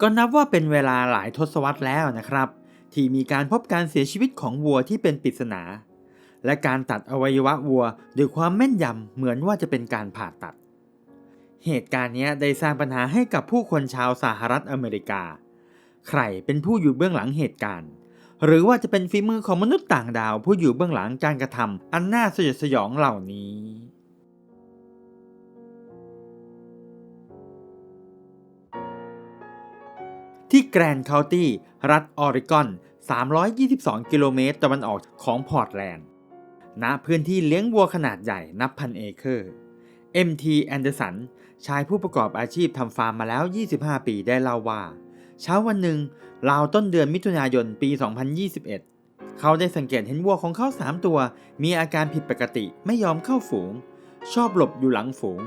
ก็นับว่าเป็นเวลาหลายทศวรรษแล้วนะครับ ที่มีการพบการเสียชีวิตของวัวที่เป็นปริศนา และการตัดอวัยวะวัวด้วยความแม่นยำเหมือนว่าจะเป็นการผ่าตัด เหตุการณ์นี้ได้สร้างปัญหาให้กับผู้คนชาวสหรัฐอเมริกา ใครเป็นผู้อยู่เบื้องหลังเหตุการณ์ หรือว่าจะเป็นฝีมือของมนุษย์ต่างดาวผู้อยู่เบื้องหลังการกระทำอันน่าสยดสยองเหล่านี้ ที่แกรนด์เคานตี้รัฐออริกอน 322 กิโลเมตรตะวันออกของพอร์ตแลนด์ ณ พื้นที่เลี้ยงวัวขนาดใหญ่นับพันเอเคอร์ MT แอนเดอร์สันชายผู้ประกอบอาชีพทำฟาร์มมาแล้ว 25 ปีได้เล่าว่า เช้าวันหนึ่งราวต้นเดือนมิถุนายนปี 2021 เขาได้สังเกตเห็นวัวของเขา 3 ตัว มีอาการผิดปกติไม่ยอมเข้าฝูง ชอบหลบอยู่หลังฝูง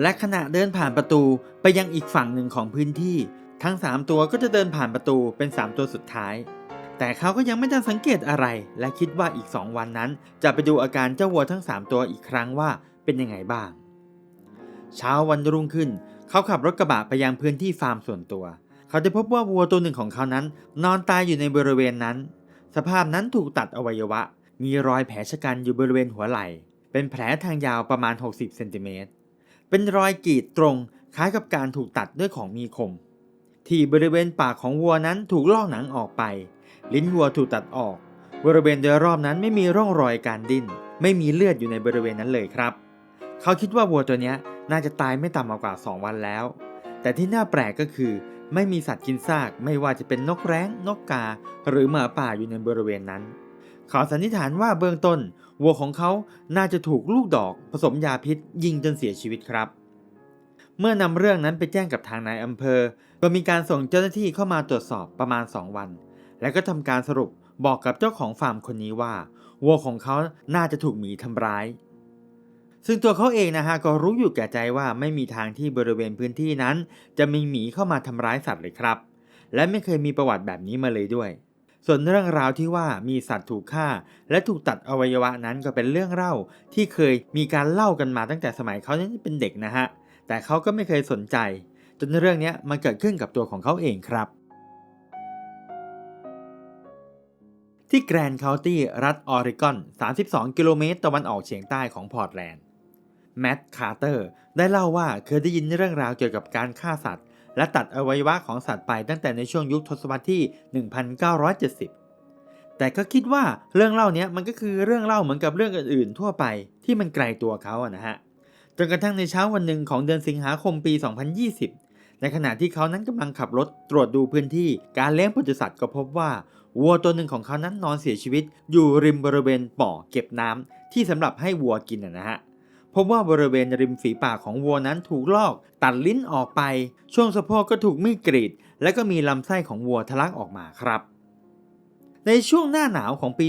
และขณะเดินผ่านประตูไปยังอีกฝั่งหนึ่งของพื้นที่ ทั้ง 3 ตัวก็จะเดินผ่านประตูเป็น 3 ตัวสุดท้าย แต่เขาก็ยังไม่ทันสังเกตอะไร และคิดว่าอีก 2 วันนั้น จะไปดูอาการเจ้าวัวทั้ง 3 ตัวอีกครั้งว่าเป็นยังไงบ้าง เช้าวันรุ่งขึ้น เขาขับรถกระบะไปยังพื้นที่ฟาร์มส่วนตัว เขาได้พบว่าวัวตัวหนึ่งของเขานั้น นอนตายอยู่ในบริเวณนั้น สภาพนั้นถูกตัดอวัยวะ มีรอยแผลชะกันอยู่บริเวณหัวไหล่ เป็นแผลทางยาวประมาณ 60เซนติเมตร เป็นรอยกรีดตรงคล้ายกับการถูกตัดด้วยของมีคม ที่บริเวณปากของวัวนั้นถูกลอกหนังออกไป ลิ้นวัวถูกตัดออก บริเวณโดยรอบนั้นไม่มีร่องรอยการดิ้น ไม่มีเลือดอยู่ในบริเวณนั้นเลยครับ เขาคิดว่าวัวตัวนี้น่าจะตายไม่ต่ำกว่า 2 วันแล้ว แต่ที่น่าแปลกก็คือ ไม่มีสัตว์กินซากไม่ว่าจะเป็นนกแร้ง นกกา หรือหมาป่าอยู่ในบริเวณนั้น เขาสันนิษฐานว่าเบื้องต้น วัวของเขาน่าจะถูกลูกดอก ผสมยาพิษยิงจนเสียชีวิตครับ เมื่อนำเรื่องนั้นไปแจ้งกับทางนายอำเภอ ก็มีการส่งเจ้าหน้าที่เข้ามาตรวจสอบประมาณ 2 วัน และก็ทำการสรุปบอกกับเจ้าของฟาร์มคนนี้ว่าวัวของเขาน่าจะถูกหมีทำร้าย ซึ่งตัวเขาเองนะฮะก็รู้อยู่แก่ใจว่าไม่มีทางที่บริเวณพื้นที่นั้น จะมีหมีเข้ามาทำร้ายสัตว์เลยครับ และไม่เคยมีประวัติแบบนี้มาเลยด้วย ส่วนเรื่องราวที่ว่ามีสัตว์ถูกฆ่า และถูกตัดอวัยวะนั้นก็เป็นเรื่องเล่า ที่เคยมีการเล่ากันมาตั้งแต่สมัยเขานั้นเป็นเด็กนะฮะแต่เขาก็ไม่เคยสนใจ จนเรื่องนี้มันเกิดขึ้นกับตัวของเขาเองครับ ที่แกรนด์เคานตี้รัฐออริกอน 32 กิโลเมตรตะวันออกเฉียงใต้ของพอร์ตแลนด์แมตต์คาร์เตอร์ได้เล่าว่าเคยได้ยินเรื่องราวเกี่ยวกับการฆ่าสัตว์ และตัดอวัยวะของสัตว์ไปตั้งแต่ในช่วงยุคทศวรรษที่ 1970 แต่ก็คิดว่าเรื่องเล่านี้มันก็คือเรื่องเล่าเหมือนกับเรื่องอื่นๆ ทั่วไปที่มันไกลตัวเขาอะนะฮะ จนกระทั่งในเช้าวันหนึ่งของเดือนสิงหาคมปี 2020 ในขณะที่เขานั้นกำลังขับรถตรวจดูพื้นที่การเลี้ยงปศุสัตว์ก็พบว่าวัวตัวหนึ่งของเขานั้นนอนเสียชีวิต อยู่ริมบริเวณบ่อเก็บน้ำที่สำหรับให้วัวกินนะฮะพบว่าบริเวณริมฝีปากของวัวนั้นถูกลอก ตัดลิ้นออกไป ช่วงสะโพกก็ถูกมีดกรีด และก็มีลำไส้ของวัวทะลักออกมาครับ ในช่วงหน้าหนาวของปี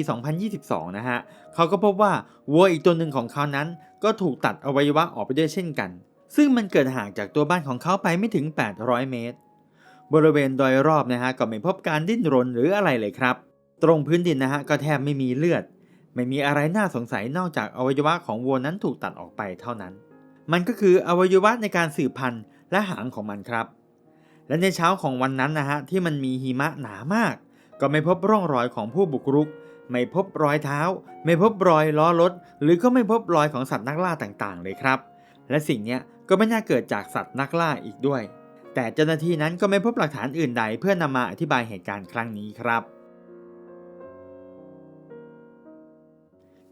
2022 นะฮะ เขาก็พบว่าวัวอีกตัวหนึ่งของเขานั้น ก็ถูกตัดอวัยวะออกไปด้วยเช่นกัน ซึ่งมันเกิดห่างจากตัวบ้านของเขาไปไม่ถึง 800 เมตร บริเวณโดยรอบนะฮะก็ไม่พบการดิ้นรนหรืออะไรเลยครับ ตรงพื้นดินนะฮะก็แทบไม่มีเลือด ไม่มีอะไรน่าสงสัยนอกจากอวัยวะของวัวนั้นถูกตัดออกไปเท่านั้น มันก็คืออวัยวะในการสืบพันธุ์และหางของมันครับ และในเช้าของวันนั้นนะฮะที่มันมีหิมะหนามาก ก็ไม่พบร่องรอยของผู้บุกรุก ไม่พบรอยเท้า ไม่พบรอยล้อรถ หรือก็ไม่พบรอยของสัตว์นักล่าต่างๆ เลยครับ และสิ่งนี้ก็ไม่น่าเกิดจากสัตว์นักล่าอีกด้วย แต่เจ้าหน้าที่นั้นก็ไม่พบหลักฐานอื่นใดเพื่อนำมาอธิบายเหตุการณ์ครั้งนี้ครับ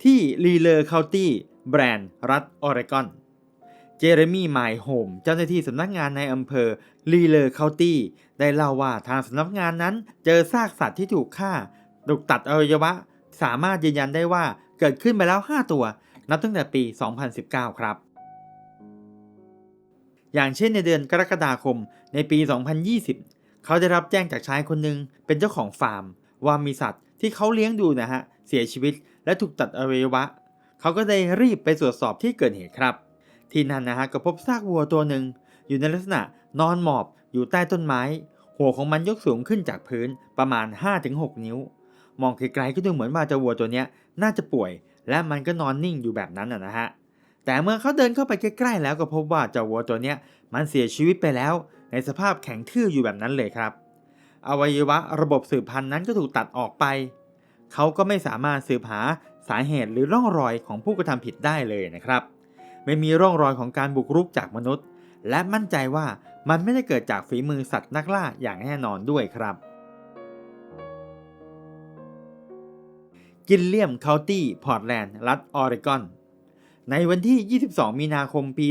ที่ลีเลอร์เคานตี้แบรนด์รัฐออริกอนเจเรมี่ไมล์โฮมเจ้าหน้าที่สำนักงานในอำเภอลีเลอร์เคานตี้ได้เล่าว่าทางสำนักงานนั้นเจอซากสัตว์ที่ถูกฆ่า ถูกตัดอวัยวะ สามารถยืนยันได้ว่าเกิดขึ้นไปแล้ว 5 ตัว นับตั้งแต่ปี 2019 ครับ อย่างเช่นในเดือนกรกฎาคมในปี 2020 เขาได้รับแจ้งจากชายคนหนึ่งเป็นเจ้าของฟาร์ม ว่ามีสัตว์ที่เขาเลี้ยงดูนะฮะเสียชีวิตและถูกตัดอวัยวะ เขาก็ได้รีบไปตรวจสอบที่เกิดเหตุครับ ที่นั่นนะฮะก็พบซากวัวตัวหนึ่งอยู่ในลักษณะนอนหมอบอยู่ใต้ต้นไม้ หัวของมันยกสูงขึ้นจากพื้นประมาณ 5-6 นิ้ว มองไกลๆก็ดูเหมือนว่าเจ้าวัวตัวเนี้ยน่าจะป่วย และมันก็นอนนิ่งอยู่แบบนั้นนะฮะแต่เมื่อเขาเดินเข้าไปใกล้ๆแล้วก็พบว่าเจ้าวัวตัวเนี้ยมันเสียชีวิตไปแล้ว ในสภาพแข็งทื่ออยู่แบบนั้นเลยครับ อวัยวะระบบสืบพันธุ์นั้นก็ถูกตัดออกไป เขาก็ไม่สามารถสืบหาสาเหตุหรือร่องรอยของผู้กระทำผิดได้เลยนะครับ ไม่มีร่องรอยของการบุกรุกจากมนุษย์ และมั่นใจว่ามันไม่ได้เกิดจากฝีมือสัตว์นักล่าอย่างแน่นอนด้วยครับ กินเลียมเคาน์ตี้พอร์ตแลนด์รัฐออริกอน ในวันที่ 22 มีนาคมปี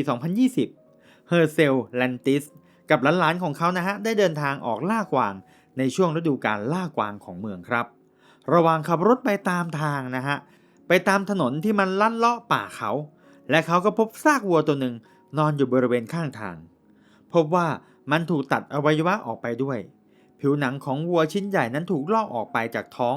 2020 เฮอร์เซลแลนติส กับหลานๆของเขานะฮะ ได้เดินทางออกล่ากวาง ในช่วงฤดูการล่ากวางของเมืองครับ ระหว่างขับรถไปตามทางนะฮะ ไปตามถนนที่มันลัดเลาะป่าเขา และเขาก็พบซากวัวตัวหนึ่งนอนอยู่บริเวณข้างทาง พบว่ามันถูกตัดอวัยวะออกไปด้วย ผิวหนังของวัวชิ้นใหญ่นั้นถูกลอกออกไปจากท้อง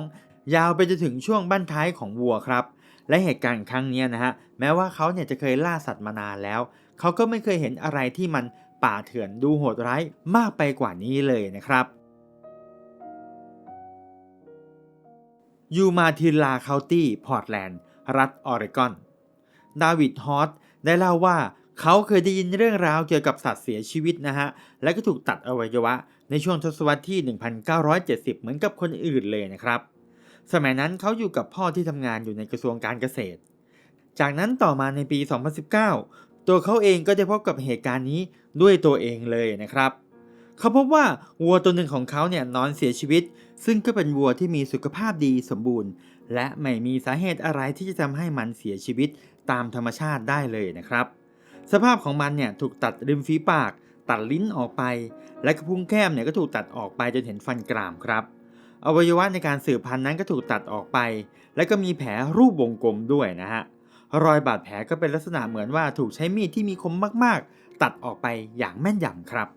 ยาวไปจนถึงช่วงบั้นท้ายของวัวครับ และเหตุการณ์ครั้งนี้นะฮะแม้ว่าเขาเนี่ยจะเคยล่าสัตว์มานานแล้ว เขาก็ไม่เคยเห็นอะไรที่มันป่าเถื่อนดูโหดร้ายมากไปกว่านี้เลยนะครับยูมาทิลาเคาตี้พอร์ตแลนด์รัฐออริกอน ดาวิดฮอตได้เล่าว่าเขาเคยได้ยินเรื่องราวเกี่ยวกับสัตว์เสียชีวิตนะฮะ และก็ถูกตัดอวัยวะในช่วงทศวรรษที่ 1970 เหมือนกับคนอื่นเลยนะครับ สมัยนั้นเขาอยู่กับพ่อที่ทำงานอยู่ในกระทรวงการเกษตร จากนั้นต่อมาในปี 2019 ตัวเขาเองก็ได้พบกับเหตุการณ์นี้ด้วยตัวเองเลยนะครับ เขาพบว่าวัวตัวหนึ่งของเขาเนี่ยนอนเสียชีวิต ซึ่งก็เป็นวัวที่มีสุขภาพดีสมบูรณ์ และไม่มีสาเหตุอะไรที่จะทำให้มันเสียชีวิตตามธรรมชาติได้เลยนะครับ สภาพของมันเนี่ยถูกตัดริมฝีปาก ตัดลิ้นออกไป และกระพุ้งแก้มเนี่ยก็ถูกตัดออกไปจนเห็นฟันกรามครับ อวัยวะในการสืบพันธุ์นั้นก็ถูกตัดออกไป และก็มีแผลรูปวงกลมด้วยนะฮะ รอยบาดแผลก็เป็นลักษณะเหมือนว่าถูกใช้มีดที่มีคมมากๆ ตัดออกไปอย่างแม่นยำครับ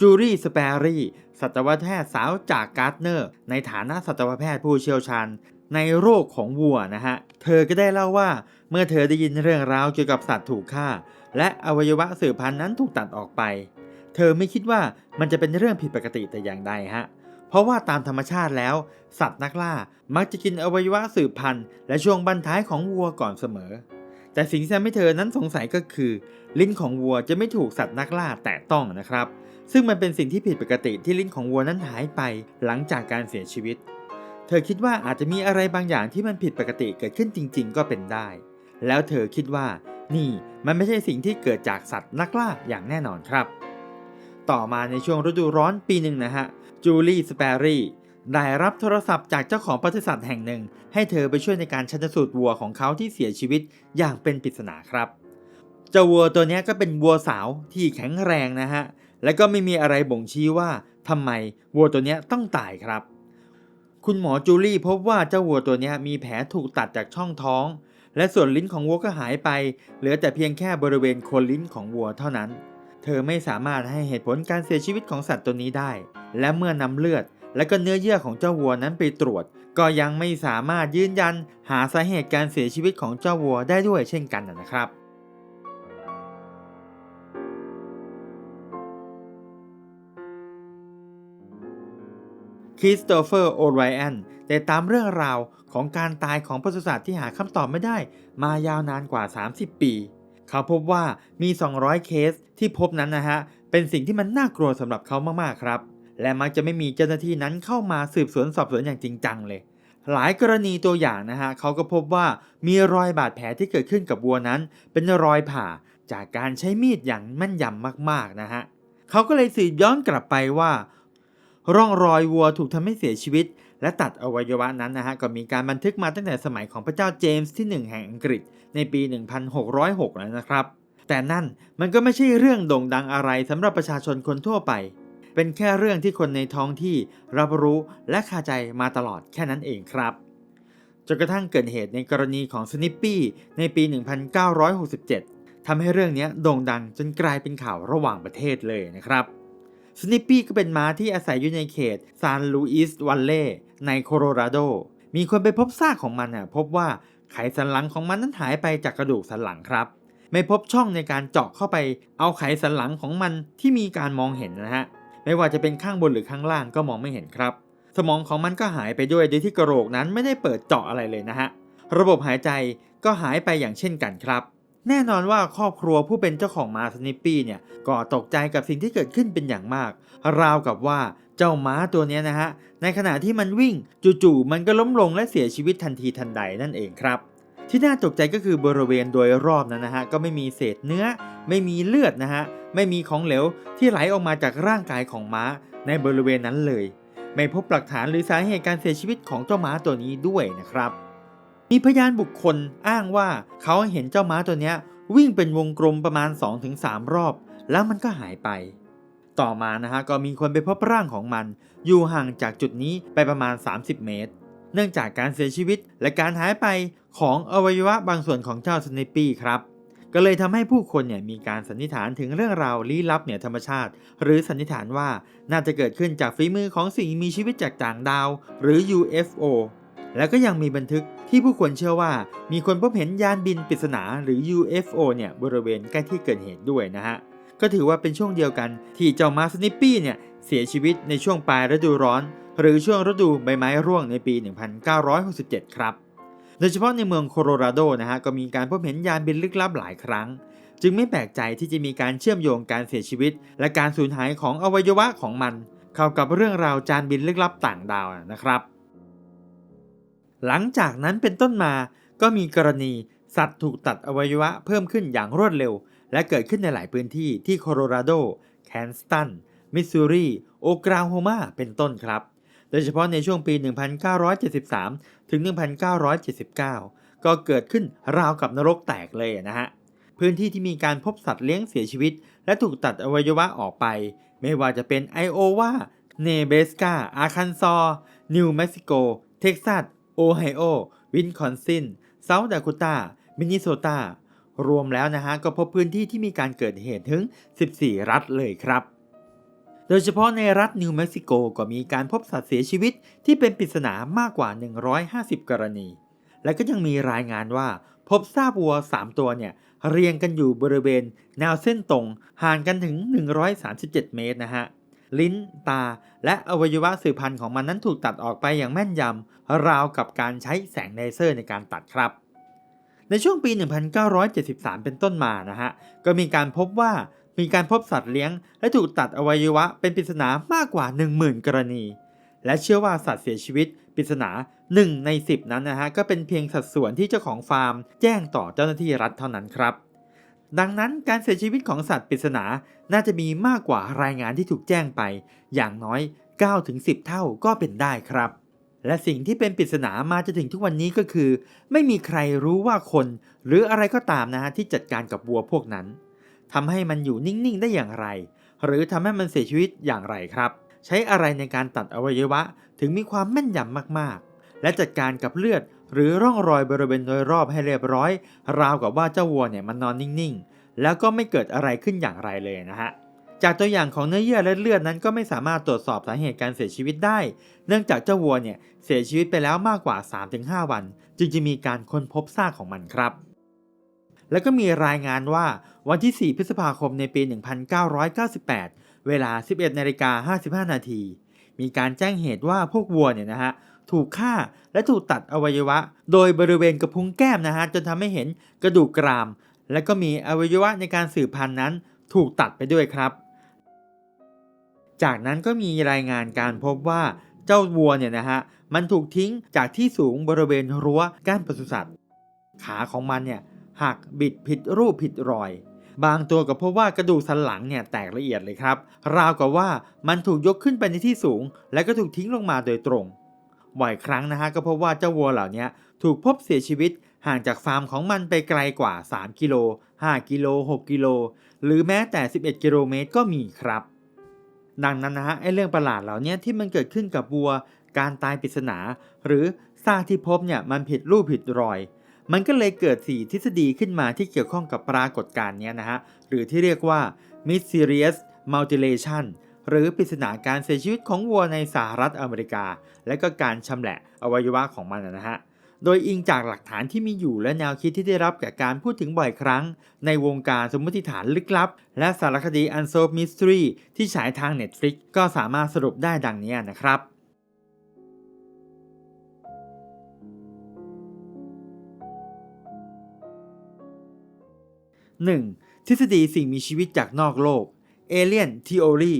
จูรี่สเปรรี่สัตวแพทย์สาวจากการ์ดเนอร์ ในฐานะสัตวแพทย์ผู้เชี่ยวชาญ ในโรคของวัวนะฮะ เธอก็ได้เล่าว่าเมื่อเธอได้ยินเรื่องราวเกี่ยวกับสัตว์ถูกฆ่า และอวัยวะสืบพันธุ์นั้นถูกตัดออกไป เธอไม่คิดว่ามันจะเป็นเรื่องผิดปกติแต่อย่างใดฮะเพราะว่าตามธรรมชาติแล้ว สัตว์นักล่ามักจะกินอวัยวะสืบพันธุ์และช่วงบั้นท้ายของวัวก่อนเสมอ แต่สิ่งที่ทำให้เธอนั้นสงสัยก็คือ ลิ้นของวัวจะไม่ถูกสัตว์นักล่าแตะต้องนะครับ ซึ่งมันเป็นสิ่งที่ผิดปกติที่ลิ้นของวัวนั้นหายไปหลังจากการเสียชีวิต เธอคิดว่าอาจจะมีอะไรบางอย่างที่มันผิดปกติเกิดขึ้นจริง ๆ ก็เป็นได้ แล้วเธอคิดว่า นี่มันไม่ใช่สิ่งที่เกิดจากสัตว์นักล่าอย่างแน่นอนครับ ต่อมาในช่วงฤดูร้อนปีหนึ่งนะฮะ จูลี่สเปรี่ได้รับโทรศัพท์จากเจ้าของบริษัทแห่งหนึ่ง ให้เธอไปช่วยในการชันสูตรวัวของเขาที่เสียชีวิตอย่างเป็นปริศนาครับ เจ้าวัวตัวนี้ก็เป็นวัวสาวที่แข็งแรงนะฮะ และก็ไม่มีอะไรบ่งชี้ว่าทำไมวัวตัวนี้ต้องตายครับ คุณหมอจูลี่พบว่าเจ้าวัวตัวนี้มีแผลถูกตัดจากช่องท้อง และส่วนลิ้นของวัวก็หายไป เหลือแต่เพียงแค่บริเวณโคนลิ้นของวัวเท่านั้น เธอไม่สามารถให้เหตุผลการเสียชีวิตของสัตว์ตัวนี้ได้ และเมื่อนำเลือด และก็เนื้อเยื่อของเจ้าวัวนั้นไปตรวจ ก็ยังไม่สามารถยืนยัน หาสาเหตุการเสียชีวิตของเจ้าวัวได้ด้วยเช่นกันนะครับคริสโตเฟอร์โอไรอันได้ตามเรื่องราวของการตายของปศุสัตว์ที่หาคำตอบไม่ได้ มายาวนานกว่า 30 ปี เขาพบว่ามี 200 เคสที่พบนั้นนะฮะ เป็นสิ่งที่มันน่ากลัวสำหรับเขามากๆครับ และมักจะไม่มีเจ้าหน้าที่นั้นเข้ามาสืบสวนสอบสวนอย่างจริงจังเลย หลายกรณีตัวอย่างนะฮะเขาก็พบว่ามีรอยบาดแผลที่เกิดขึ้นกับวัวนั้น เป็นรอยผ่าจากการใช้มีดอย่างแม่นยำมากๆนะฮะเขาก็เลยสืบย้อนกลับไปว่า ร่องรอยวัวถูกทำให้เสียชีวิต และตัดอวัยวะนั้นนะฮะก็มีการบันทึกมาตั้งแต่สมัยของพระเจ้าเจมส์ที่ 1 แห่งอังกฤษ ในปี 1606แล้วนะครับ แต่นั่นมันก็ไม่ใช่เรื่องโด่งดังอะไรสำหรับประชาชนคนทั่วไป เป็นแค่เรื่องที่คนในท้องที่รับรู้และคาใจมาตลอดแค่นั้นเองครับจนกระทั่งเกิดเหตุในกรณีของสนิปปี้ในปี 1967 ทำให้เรื่องนี้โด่งดังจนกลายเป็นข่าวระหว่างประเทศเลยนะครับสนิปปี้ก็เป็นม้าที่อาศัยอยู่ในเขตซานลูอิสวัลเล่ในโคโลราโด มีคนไปพบซากของมันน่ะพบว่า ไขสันหลังของมันนั้นหายไปจากกระดูกสันหลังครับ ไม่พบช่องในการเจาะเข้าไป เอาไขสันหลังของมันที่มีการมองเห็นนะฮะไม่ว่าจะเป็นข้างบนหรือข้างล่างก็มองไม่เห็นครับ สมองของมันก็หายไปด้วยโดยที่กระโหลกนั้นไม่ได้เปิดเจาะอะไรเลยนะฮะระบบหายใจก็หายไปอย่างเช่นกันครับ แน่นอนว่าครอบครัวผู้เป็นเจ้าของมาสนิปปี้เนี่ยก็ตกใจกับสิ่งที่เกิดขึ้นเป็นอย่างมาก ราวกับว่า จ้าม้าตัวนี้นะฮะ ในขณะที่มันวิ่งจู่ๆมันก็ล้มลงและเสียชีวิตทันทีทันใดนั่นเองครับ ที่น่าตกใจก็คือบริเวณโดยรอบนั้นนะฮะก็ไม่มีเศษเนื้อ ไม่มีเลือดนะฮะไม่มีของเหลวที่ไหลออกมาจากร่างกายของม้าในบริเวณนั้นเลย ไม่พบหลักฐานหรือสาเหตุการเสียชีวิตของเจ้าม้าตัวนี้ด้วยนะครับ มีพยานบุคคลอ้างว่าเขาเห็นเจ้าม้าตัวนี้วิ่งเป็นวงกลมประมาณ 2-3 รอบ แล้วมันก็หายไป ต่อมานะฮะก็มีคนไปพบร่างของมัน อยู่ห่างจากจุดนี้ไปประมาณ 30 เมตร เนื่องจากการเสียชีวิตและการหายไปของอวัยวะบางส่วนของเจ้าสเนปปี้ครับก็เลยทำให้ผู้คนเนี่ยมีการสันนิษฐานถึงเรื่องราวลี้ลับเหนือธรรมชาติ หรือสันนิษฐานว่าน่าจะเกิดขึ้นจากฝีมือของสิ่งมีชีวิตจากต่างดาว หรือ UFO แล้วก็ยังมีบันทึกที่ผู้คนเชื่อว่า มีคนพบเห็นยานบินปริศนาหรือ UFO เนี่ยบริเวณใกล้ที่เกิดเหตุด้วยนะฮะ ก็ถือว่าเป็นช่วงเดียวกัน ที่เจ้ามาสนิปปี้เนี่ยเสียชีวิตในช่วงปลายฤดูร้อน หรือช่วงฤดูใบไม้ร่วงในปี 1967 ครับ โดยเฉพาะในเมืองโคโลราโดนะฮะก็มีการพบเห็นยานบินลึกลับหลายครั้ง จึงไม่แปลกใจที่จะมีการเชื่อมโยงการเสียชีวิต และการสูญหายของอวัยวะของมัน เข้ากับเรื่องราวจานบินลึกลับต่างดาวนะครับ หลังจากนั้นเป็นต้นมาก็มีกรณีสัตว์ถูกตัดอวัยวะเพิ่มขึ้นอย่างรวดเร็ว และเกิดขึ้นในหลายพื้นที่ที่โคโลราโด แคนสตัน มิสซูรี โอกลาโฮมา เป็นต้นครับ โดยเฉพาะในช่วงปี 1973 ถึง 1979 ก็เกิดขึ้นราวกับนรกแตกเลยนะฮะ พื้นที่ที่มีการพบสัตว์เลี้ยงเสียชีวิต และถูกตัดอวัยวะออกไป ไม่ว่าจะเป็นไอโอวา เนเบสกา อาคันซอ นิวเม็กซิโก เท็กซัส โอไฮโอ วินคอนซิน เซาท์ดาโคตา มินนิโซตา รวมแล้วนะฮะก็พบพื้นที่ที่มีการเกิดเหตุถึง 14 รัฐเลยครับ โดยเฉพาะในรัฐนิวเม็กซิโกก็มีการพบสัตว์เสียชีวิตที่เป็นปริศนามากกว่า 150 กรณี และก็ยังมีรายงานว่า พบซากวัว 3 ตัวเนี่ยเรียงกันอยู่บริเวณ แนวเส้นตรงห่างกันถึง 137 เมตรนะฮะลิ้น ตา และอวัยวะสืบพันธุ์ของมันนั้นถูกตัดออกไปอย่างแม่นยำราวกับการใช้แสงเลเซอร์ในการตัดครับ ในช่วงปี 1973 เป็นต้นมานะฮะ ก็มีการพบว่ามีการพบสัตว์เลี้ยง และถูกตัดอวัยวะเป็นปริศนามากกว่า 10,000 กรณี และเชื่อว่าสัตว์เสียชีวิตปริศนา 1 ใน 10 นั้นนะฮะ ก็เป็นเพียงสัดส่วนที่เจ้าของฟาร์ม แจ้งต่อเจ้าหน้าที่รัฐเท่านั้นครับ ดังนั้นการเสียชีวิตของสัตว์ปริศนาน่าจะมีมากกว่ารายงานที่ถูกแจ้งไป อย่างน้อย 9-10 เท่าก็เป็นได้ครับ และสิ่งที่เป็นปริศนามาจนถึงทุกวันนี้ก็คือ ไม่มีใครรู้ว่าคน หรืออะไรก็ตามนะฮะที่จัดการกับวัวพวกนั้นทำให้มันอยู่นิ่งๆได้อย่างไร หรือทำให้มันเสียชีวิตอย่างไรครับ ใช้อะไรในการตัดอวัยวะถึงมีความแม่นยำมากๆ และจัดการกับเลือด หรือร่องรอยบริเวณโดยรอบให้เรียบร้อย ราวกับว่าเจ้าวัวเนี่ยมันนอนนิ่งๆ แล้วก็ไม่เกิดอะไรขึ้นอย่างไรเลยนะฮะ จากตัวอย่างของเนื้อเยื่อและเลือดนั้นก็ไม่สามารถตรวจสอบสาเหตุการเสียชีวิตได้ เนื่องจากเจ้าวัวเนี่ยเสียชีวิตไปแล้วมากกว่า 3-5 วัน จึงจะมีการค้นพบซากของมันครับ แล้วก็มีรายงานว่าวันที่ 4 พฤษภาคมในปี 1998 เวลา 11นาฬิกา55 นาที มีการแจ้งเหตุว่าพวกวัวเนี่ยนะฮะถูกฆ่าและถูกตัดอวัยวะ โดยบริเวณกระพุ้งแก้มนะฮะจนทำให้เห็นกระดูกกราม และก็มีอวัยวะในการสืบพันธุ์นั้นถูกตัดไปด้วยครับ จากนั้นก็มีรายงานการพบว่าเจ้าวัวเนี่ยนะฮะมันถูกทิ้งจากที่สูงบริเวณรั้วก้านปศุสัตว์ ขาของมันเนี่ยหักบิดผิดรูปผิดรอย บางตัวก็พบว่ากระดูกสันหลังเนี่ยแตกละเอียดเลยครับ ราวกับว่ามันถูกยกขึ้นไปในที่สูง และก็ถูกทิ้งลงมาโดยตรงบ่อยครั้งนะฮะก็พบว่าเจ้าวัวเหล่านี้ถูกพบเสียชีวิตห่างจากฟาร์มของมันไปไกลกว่า 3 กิโล 5 กิโล 6 กิโล หรือแม้แต่ 11 กิโลเมตรก็มีครับ ดังนั้นนะฮะไอเรื่องประหลาดเหล่านี้ที่มันเกิดขึ้นกับวัว การตายปริศนา หรือซากที่พบเนี่ยมันผิดรูปผิดรอย มันก็เลยเกิดสี่ทฤษฎีขึ้นมาที่เกี่ยวข้องกับปรากฏการณ์เนี้ยนะฮะหรือที่เรียกว่า mysterious mutilation หรือปริศนาการเสียชีวิตของวัวในสหรัฐอเมริกา และก็การชำแหละอวัยวะของมันนะฮะ โดยอิงจากหลักฐานที่มีอยู่และแนวคิดที่ได้รับจากการพูดถึงบ่อยครั้ง ในวงการสมมติฐานลึกลับ และสารคดี Unsolved Mystery ที่ฉายทาง Netflix ก็สามารถสรุปได้ดังนี้นะครับ 1. ทฤษฎีสิ่งมีชีวิตจากนอกโลก Alien Theory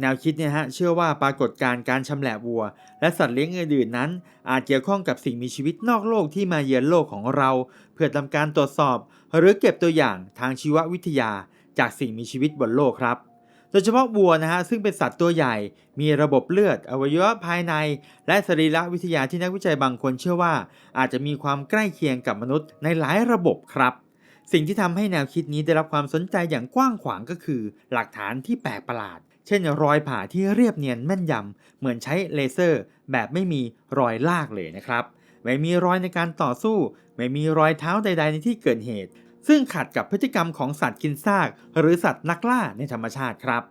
แนวคิดเนี่ยฮะเชื่อว่าปรากฏการณ์การชำแหละวัว และสัตว์เลี้ยงอื่นๆนั้น อาจเกี่ยวข้องกับสิ่งมีชีวิตนอกโลกที่มาเยือนโลกของเรา เพื่อทำการตรวจสอบ หรือเก็บตัวอย่างทางชีววิทยา จากสิ่งมีชีวิตบนโลกครับโดยเฉพาะวัวนะฮะซึ่งเป็นสัตว์ตัวใหญ่ มีระบบเลือด อวัยวะภายใน และสรีระวิทยาที่นักวิจัยบางคนเชื่อว่า อาจจะมีความใกล้เคียงกับมนุษย์ในหลายระบบครับ สิ่งที่ทำให้แนวคิดนี้ได้รับความสนใจอย่างกว้างขวางก็คือ หลักฐานที่แปลกประหลาด เช่นรอยผ่าที่เรียบเนียนแม่นยำ เหมือนใช้เลเซอร์ แบบไม่มีรอยลากเลยนะครับ ไม่มีรอยในการต่อสู้ ไม่มีรอยเท้าใด ๆ ในที่เกิดเหตุ ซึ่งขัดกับพฤติกรรมของสัตว์กินซาก หรือสัตว์นักล่าในธรรมชาติครับ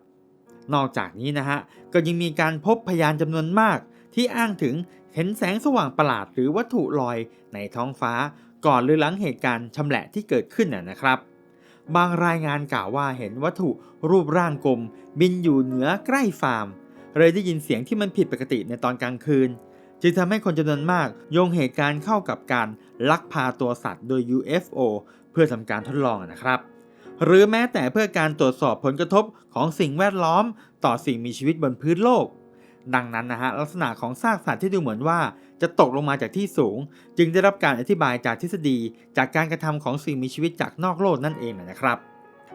นอกจากนี้นะฮะก็ยังมีการพบพยานจำนวนมาก ที่อ้างถึงเห็นแสงสว่างประหลาดหรือวัตถุลอยในท้องฟ้า ก่อนหรือหลังเหตุการณ์ชำแหละที่เกิดขึ้นนะนะครับ บางรายงานกล่าวว่าเห็นวัตถุรูปร่างกลม บินอยู่เหนือใกล้ฟาร์ม เลยได้ยินเสียงที่มันผิดปกติในตอนกลางคืน จึงทำให้คนจำนวนมากโยงเหตุการณ์เข้ากับการลักพาตัวสัตว์โดย UFO เพื่อทำการทดลองนะครับ หรือแม้แต่เพื่อการตรวจสอบผลกระทบของสิ่งแวดล้อม ต่อสิ่งมีชีวิตบนพื้นโลก ดังนั้นนะฮะลักษณะของซากสัตว์ที่ดูเหมือนว่า จะตกลงมาจากที่สูง จึงได้รับการอธิบายจากทฤษฎีจากการกระทำของสิ่งมีชีวิตจากนอกโลกนั่นเองนะครับ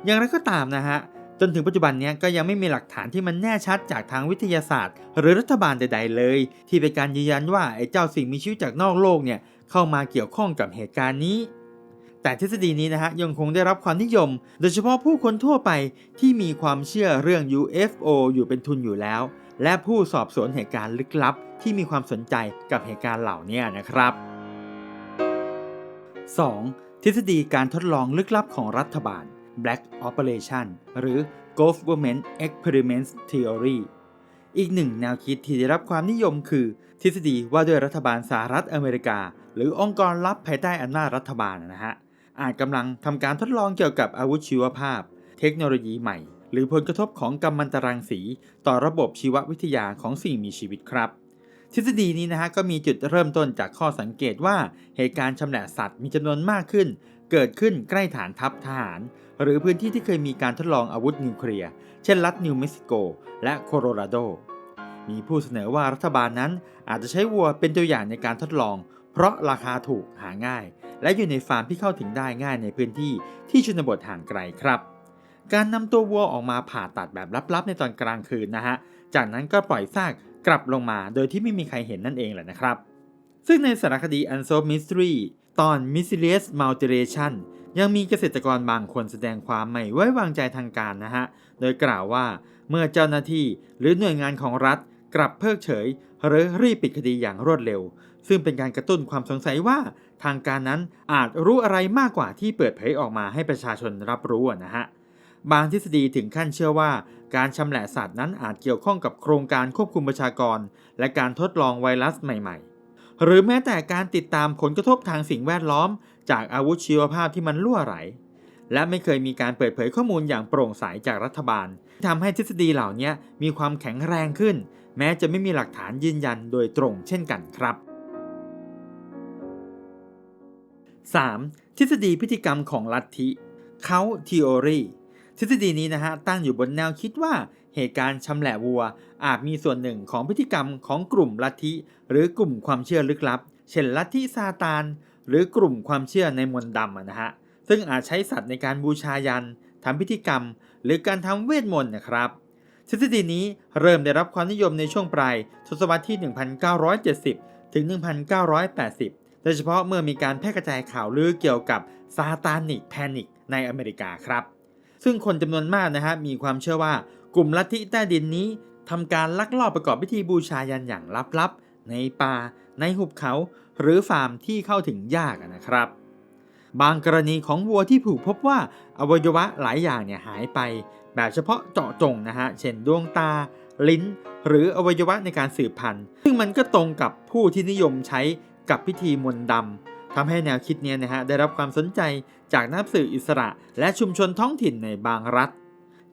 อย่างไรก็ตามนะฮะจนถึงปัจจุบันนี้ก็ยังไม่มีหลักฐานที่มันแน่ชัดจากทางวิทยาศาสตร์ หรือรัฐบาลใด ๆ เลย ที่เป็นการยืนยันว่าไอ้เจ้าสิ่งมีชีวิตจากนอกโลกเนี่ยเข้ามาเกี่ยวข้องกับเหตุการณ์นี้ แต่ทฤษฎีนี้นะฮะยังคงได้รับความนิยม โดยเฉพาะผู้คนทั่วไปที่มีความเชื่อเรื่อง UFO อยู่เป็นทุนอยู่แล้ว และผู้สอบสวนเหตุการณ์ลึกลับ ที่มีความสนใจกับเหตุการณ์เหล่านี้นะครับ 2. ทฤษฎีการทดลองลึกลับของรัฐบาล Black Operation หรือ Government Experiments Theory อีกหนึ่งแนวคิดที่ได้รับความนิยมคือ ทฤษฎีว่าด้วยรัฐบาลสหรัฐอเมริกา หรือองค์กรลับภายใต้อำนาจรัฐบาลนะฮะอาจกำลังทำการทดลองเกี่ยวกับอาวุธชีวภาพ เทคโนโลยีใหม่ หรือผลกระทบของกัมมันตรังสี ต่อระบบชีววิทยาของสิ่งมีชีวิตครับ ทฤษฎีนี้นะฮะก็มีจุดเริ่มต้นจากข้อสังเกตว่าเหตุการณ์ชำแหละสัตว์มีจำนวนมากขึ้น เกิดขึ้นใกล้ฐานทัพทหาร หรือพื้นที่ที่เคยมีการทดลองอาวุธนิวเคลียร์เช่นรัฐนิวเม็กซิโก และโคโลราโด มีผู้เสนอว่ารัฐบาลนั้นอาจจะใช้วัวเป็นตัวอย่างในการทดลอง เพราะราคาถูกหาง่าย และอยู่ในฟาร์มที่เข้าถึงได้ง่ายในพื้นที่ที่ชนบทห่างไกลครับ การนำตัววัวออกมาผ่าตัดแบบลับๆ ในตอนกลางคืนนะฮะ จากนั้นก็ปล่อยซากกลับลงมาโดยที่ไม่มีใครเห็นนั่นเองแหละนะครับ ซึ่งในสารคดี Unsolved Mystery ตอน Mysterious Mutilation ยังมีเกษตรกรบางคนแสดงความไม่ไว้วางใจทางการนะฮะ โดยกล่าวว่าเมื่อเจ้าหน้าที่หรือหน่วยงานของรัฐกลับเพิกเฉย หรือรีบปิดคดีอย่างรวดเร็ว ซึ่งเป็นการกระตุ้นความสงสัยว่าทางการนั้นอาจรู้อะไรมากกว่าที่เปิดเผยออกมาให้ประชาชนรับรู้นะฮะ บางทฤษฎีถึงขั้นเชื่อว่า การชำแหละสัตว์นั้นอาจเกี่ยวข้องกับโครงการควบคุมประชากร และการทดลองไวรัสใหม่ๆ หรือแม้แต่การติดตามผลกระทบทางสิ่งแวดล้อม จากอาวุธชีวภาพที่มันล่วไหล และไม่เคยมีการเปิดเผยข้อมูลอย่างโปร่งใสจากรัฐบาลทำให้ทฤษฎีเหล่านี้มีความแข็งแรงขึ้น แม้จะไม่มีหลักฐานยืนยันโดยตรงเช่นกันครับ 3. ทฤษฎีพฤติกรรมของลัทธิเขาทีโอรี ทฤษฎีนี้นะฮะตั้งอยู่บนแนวคิดว่าเหตุการณ์ชำแหละวัว อาจมีส่วนหนึ่งของพฤติกรรมของกลุ่มลัทธิ หรือกลุ่มความเชื่อลึกลับ เช่นลัทธิซาตาน หรือกลุ่มความเชื่อในมนต์ดำนะฮะซึ่งอาจใช้สัตว์ในการบูชายันทำพิธีกรรม หรือการทำเวทมนต์นะครับทฤษฎีนี้เริ่มได้รับความนิยมในช่วงปลายทศวรรษที่ 1970 ถึง 1980 โดยเฉพาะเมื่อมีการแพร่กระจายข่าวลือเกี่ยวกับซาตานิกแพนิกในอเมริกาครับ ซึ่งคนจำนวนมากนะฮะมีความเชื่อว่ากลุ่มลัทธิใต้ดินนี้ทำการลักลอบประกอบพิธีบูชายันอย่างลับๆ ในป่า ในหุบเขา หรือฟาร์มที่เข้าถึงยากนะครับ บางกรณีของวัวที่ผูกพบว่าอวัยวะหลายอย่างเนี่ยหายไป แบบเฉพาะเจาะจงนะฮะเช่นดวงตา ลิ้น หรืออวัยวะในการสืบพันธุ์ ซึ่งมันก็ตรงกับผู้ที่นิยมใช้กับพิธีมนต์ดำ ทำให้แนวคิดนี้นะฮะได้รับความสนใจจากนักสื่ออิสระ และชุมชนท้องถิ่นในบางรัฐ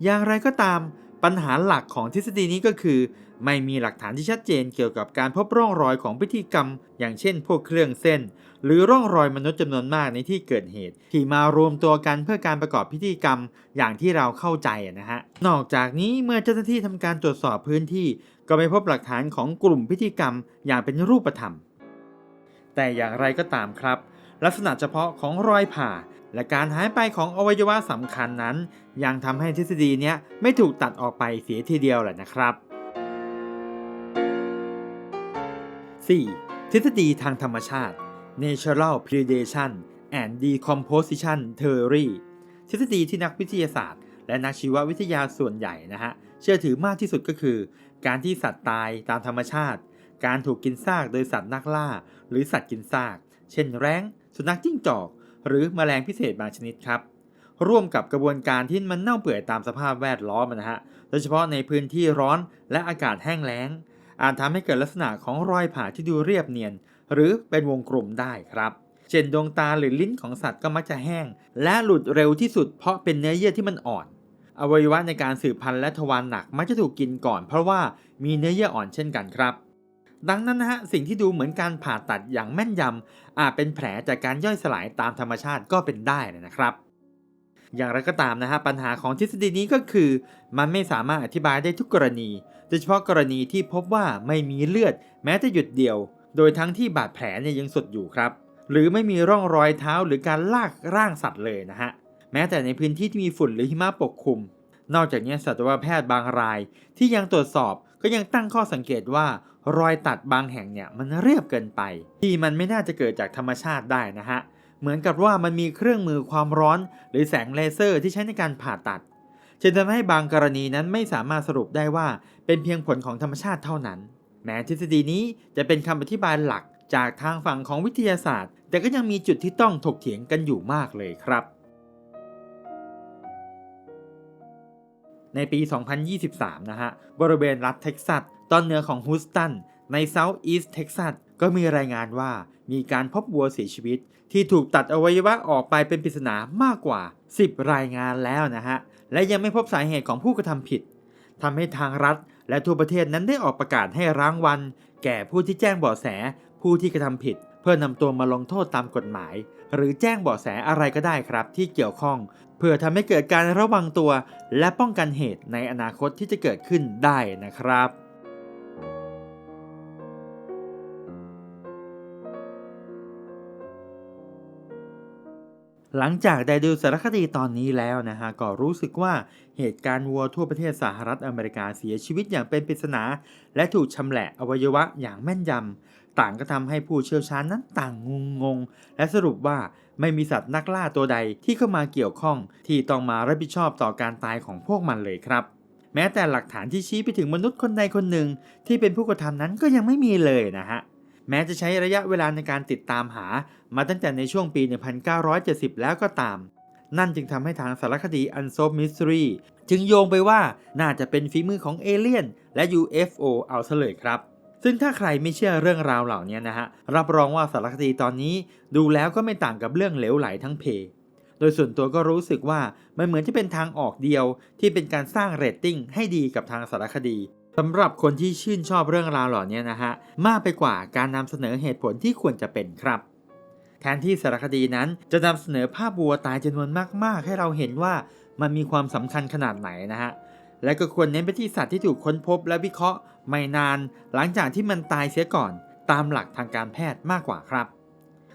อย่างไรก็ตามปัญหาหลักของทฤษฎีนี้ก็คือ ไม่มีหลักฐานที่ชัดเจนเกี่ยวกับการพบร่องรอยของพิธีกรรม อย่างเช่น พวกเครื่องเส้น หรือร่องรอยมนุษย์จำนวนมากในที่เกิดเหตุ ที่มารวมตัวกันเพื่อการประกอบพิธีกรรมอย่างที่เราเข้าใจนะฮะนอกจากนี้เมื่อเจ้าหน้าที่ทำการตรวจสอบพื้นที่ ก็ไม่พบหลักฐานของกลุ่มพิธีกรรมอย่างเป็นรูปธรรม แต่อย่างไรก็ตามครับ ลักษณะเฉพาะของรอยผ่า และการหายไปของอวัยวะสำคัญนั้น ยังทำให้ทฤษฎีนี้ไม่ถูกตัดออกไปเสียทีเดียวแหละนะครับ 4. ทฤษฎีทางธรรมชาติ Natural Predation and Decomposition Theory ทฤษฎีที่นักวิทยาศาสตร์ และนักชีววิทยาส่วนใหญ่นะฮะเชื่อถือมากที่สุดก็คือ การที่สัตว์ตายตามธรรมชาติ การถูกกินซากโดยสัตว์นักล่า หรือสัตว์กินซาก เช่นแร้ง สุนัขจิ้งจอก หรือแมลงพิเศษบางชนิดครับ ร่วมกับกระบวนการที่มันเน่าเปื่อยตามสภาพแวดล้อมนะฮะ โดยเฉพาะในพื้นที่ร้อนและอากาศแห้งแล้ง อาจทำให้เกิดลักษณะของรอยผ่าที่ดูเรียบเนียน หรือเป็นวงกลมได้ครับเช่นดวงตาหรือลิ้นของสัตว์ก็มักจะแห้ง และหลุดเร็วที่สุดเพราะเป็นเนื้อเยื่อที่มันอ่อน อวัยวะในการสืบพันธุ์และทวารหนักมักจะถูกกินก่อนเพราะว่ามีเนื้อเยื่ออ่อนเช่นกันครับ ดังนั้นนะฮะสิ่งที่ดูเหมือนการผ่าตัดอย่างแม่นยำอาจเป็นแผลจากการย่อยสลายตามธรรมชาติก็เป็นได้นะครับ อย่างไรก็ตามนะฮะปัญหาของทฤษฎีนี้ก็คือ มันไม่สามารถอธิบายได้ทุกกรณี โดยเฉพาะกรณีที่พบว่าไม่มีเลือด แม้แต่หยุดเดียว โดยทั้งที่บาดแผลเนี่ยยังสดอยู่ครับ หรือไม่มีร่องรอยเท้าหรือการลากร่างสัตว์เลยนะฮะแม้แต่ในพื้นที่ที่มีฝุ่นหรือหิมะปกคลุม นอกจากนี้สัตวแพทย์บางรายที่ยังตรวจสอบก็ยังตั้งข้อสังเกตว่า รอยตัดบางแห่งเนี่ยมันเรียบเกินไป ที่มันไม่น่าจะเกิดจากธรรมชาติได้นะฮะ เหมือนกับว่ามันมีเครื่องมือความร้อน หรือแสงเลเซอร์ที่ใช้ในการผ่าตัดจึงทำให้บางกรณีนั้นไม่สามารถสรุปได้ว่าเป็นเพียงผลของธรรมชาติเท่านั้น แม้ทฤษฎีนี้จะเป็นคำอธิบายหลักจากทางฝั่งของวิทยาศาสตร์ แต่ก็ยังมีจุดที่ต้องถกเถียงกันอยู่มากเลยครับ ในปี 2023 นะฮะ บริเวณรัฐเท็กซัส ตอนเหนือของฮูสตัน ในเซาท์อีสต์เท็กซัสก็มีรายงานว่ามีการพบวัวเสียชีวิต ที่ถูกตัดอวัยวะออกไปเป็นปริศนามากกว่า 10 รายงานแล้วนะฮะ และยังไม่พบสาเหตุของผู้กระทำผิดทำให้ทางรัฐ และทั่วประเทศนั้นได้ออกประกาศให้รางวัล แก่ผู้ที่แจ้งเบาะแส ผู้ที่กระทำผิด เพื่อนำตัวมาลงโทษตามกฎหมาย หรือแจ้งเบาะแสอะไรก็ได้ครับ ที่เกี่ยวข้อง เพื่อทำให้เกิดการระวังตัว และป้องกันเหตุในอนาคตที่จะเกิดขึ้นได้นะครับ หลังจากได้ดูสารคดีตอนนี้แล้วนะฮะก็รู้สึกว่าเหตุการณ์วัวทั่วประเทศสหรัฐอเมริกาเสียชีวิตอย่างเป็นปริศนา และถูกชำแหละอวัยวะอย่างแม่นยำต่างก็ทำให้ผู้เชี่ยวชาญนั้นต่างงงงง และสรุปว่าไม่มีสัตว์นักล่าตัวใดที่เข้ามาเกี่ยวข้อง ที่ต้องมารับผิดชอบต่อการตายของพวกมันเลยครับ แม้แต่หลักฐานที่ชี้ไปถึงมนุษย์คนใดคนหนึ่ง ที่เป็นผู้กระทำนั้นก็ยังไม่มีเลยนะฮะ แม้จะใช้ระยะเวลาในการติดตามหา มาตั้งแต่ในช่วงปี 1970 แล้วก็ตาม นั่นจึงทำให้ทางสารคดี Unsolved Mystery จึงโยงไปว่าน่าจะเป็นฝีมือของเอเลี่ยน และ UFO เอาซะเลยครับ ซึ่งถ้าใครไม่เชื่อเรื่องราวเหล่านี้นะฮะ รับรองว่าสารคดีตอนนี้ดูแล้วก็ไม่ต่างกับเรื่องเหลวไหลทั้งเพโดยส่วนตัวก็รู้สึกว่ามันเหมือนจะเป็นทางออกเดียวที่เป็นการสร้างเรตติ้งให้ดีกับทางสารคดี สำหรับคนที่ชื่นชอบเรื่องราวเหล่านี้นะฮะมากไปกว่าการนำเสนอเหตุผลที่ควรจะเป็นครับ แทนที่สารคดีนั้นจะนำเสนอภาพวัวตายจำนวนมากๆ ให้เราเห็นว่ามันมีความสำคัญขนาดไหนนะฮะและก็ควรเน้นไปที่สัตว์ที่ถูกค้นพบและวิเคราะห์ไม่นาน หลังจากที่มันตายเสียก่อน ตามหลักทางการแพทย์มากกว่าครับ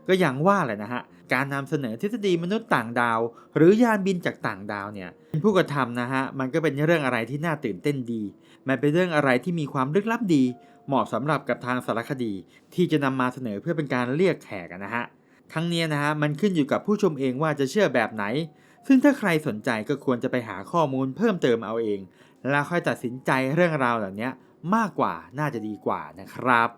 ก็อย่างว่าแหละนะฮะ การนำเสนอทฤษฎีมนุษย์ต่างดาว หรือยานบินจากต่างดาวเนี่ยเป็นผู้กระทำนะฮะมันก็เป็นเรื่องอะไรที่น่าตื่นเต้นดี มันเป็นเรื่องอะไรที่มีความลึกลับดี เหมาะสำหรับกับทางสารคดี ที่จะนำมาเสนอเพื่อเป็นการเรียกแขกนะฮะทั้งนี้นะฮะมันขึ้นอยู่กับผู้ชมเองว่าจะเชื่อแบบไหน ซึ่งถ้าใครสนใจก็ควรจะไปหาข้อมูลเพิ่มเติมเอาเอง แล้วค่อยตัดสินใจเรื่องราวเหล่านี้มากกว่าน่าจะดีกว่านะครับ